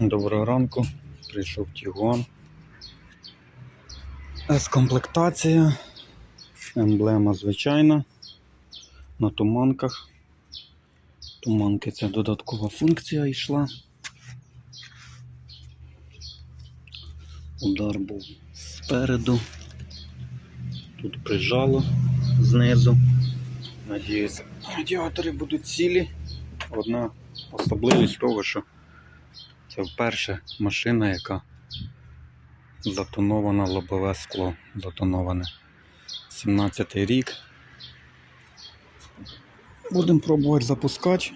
Доброго ранку. Прийшов Тігуан. С-комплектація. Емблема звичайна. На туманках. Туманки це додаткова функція йшла. Удар був спереду. Тут прижало знизу. Надіюсь, радіатори будуть цілі. Одна особливість того, що це вперше машина, яка затонована лобове скло. Затоноване. 17 рік. Будемо пробувати запускати.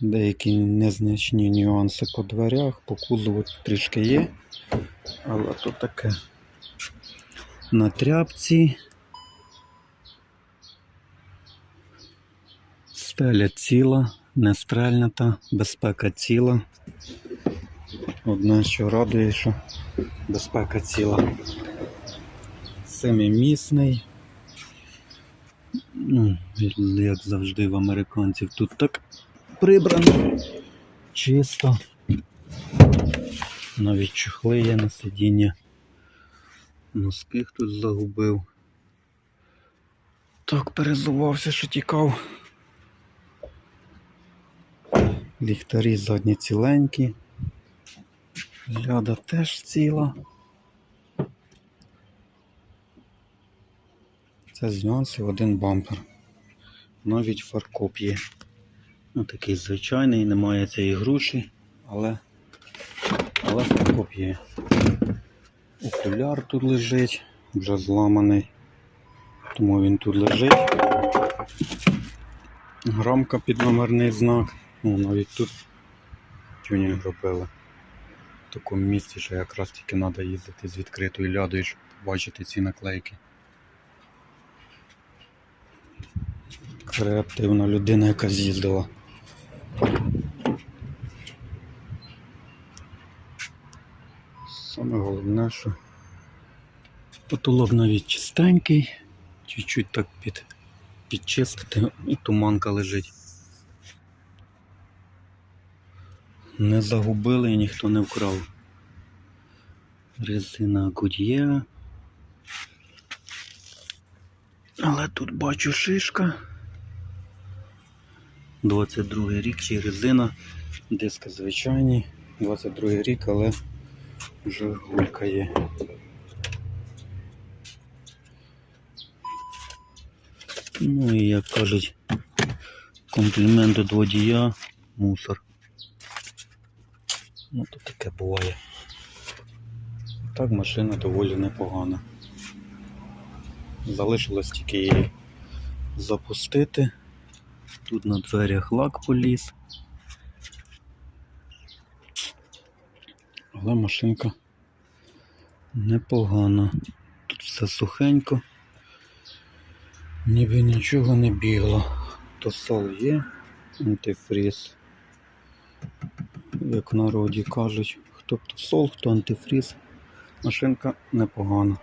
Деякі незначні нюанси по дверях, по кузову трішки є. Але то таке. На тряпці. Стеля ціла, не стрельнята, безпека ціла. Одне, що радує, що безпека ціла. Семимісний. Ну, як завжди в американців тут так прибрано, чисто. Навіть чохли є на сидіння. Носки хтось загубив. Так перезувався, що тікав. Ліхтарі задні ціленькі. Ляда теж ціла. Це з нюансів один бампер. Навіть фаркоп є. Ну, такий звичайний, немає цієї груші, але, але фаркоп є. Окуляр тут лежить, вже зламаний, тому він тут лежить. Грамка під номерний знак. Ну, навіть тут тюнінг робили. В такому місці, що якраз тільки треба їздити з відкритою лядою, щоб побачити ці наклейки. Креативна людина, яка з'їздила. Саме головне, що потолок навіть чистенький, чуть-чуть так під, підчистити і туманка лежить. Не загубили і ніхто не вкрав. Резина Goodyear. Але тут бачу шишка. 22 рік чи резина. Диски звичайні. 22 рік, але вже гулька є. Ну і як кажуть, комплімент від водія мусор. Ну, то таке буває. Так, машина доволі непогана. Залишилось тільки її запустити. Тут на дверях лак поліз. Але машинка непогана. Тут все сухенько. Ніби нічого не бігло. То сол є, антифріз. Як народі кажуть, хто то сол, хто антифріз. Машинка непогана.